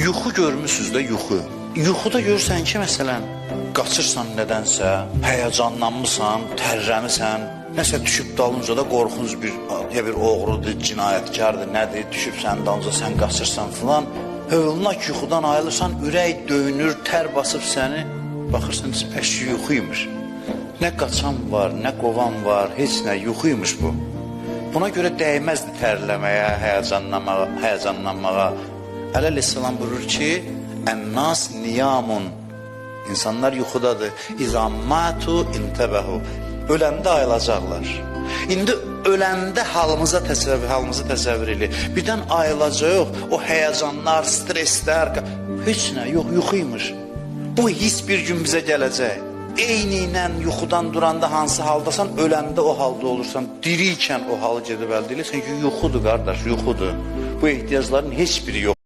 Yuxu görmüsüz də yuxu. Yuxuda görürsən ki, məsələn, qaçırsan nədənsə, həyəcanlanmısan, tərrəmisən, nəsə düşüb dalınca da qorxunc bir ya bir oğrudur, cinayətkardır, nədir, düşüb sənin dalınca sən qaçırsan filan. Hövlnak yuxudan ayılırsan, ürək döyünür, tər basıb səni. Baxırsan, əş yuxuymuş. Nə qaçan var, nə qovan var, heç nə yuxuymuş bu. Buna görə dəyməzdi tərləməyə, həyəcanlanmağa, həyəcanlanmağa. Əleyhissalam buyurur ki, "Ən-nas niyamun." İnsanlar yuxudadır. İzammatu intabahu. Öləndə ayılacaqlar. İndi öləndə halımıza təsəvvür, halımızı təsəvvür elə. Birdən ayılacaq, o həyəcanlar, stresslər, heç nə yox, yuxuymuş. Bu his bir gün bizə gələcək. Eyni ilə yuxudan duranda hansı haldasan, öləndə o halda olursan, diri ikən o halı gedib əldə edirsən ki, yuxudur qardaş, yuxudur. Bu ehtiyacların heç biri yox.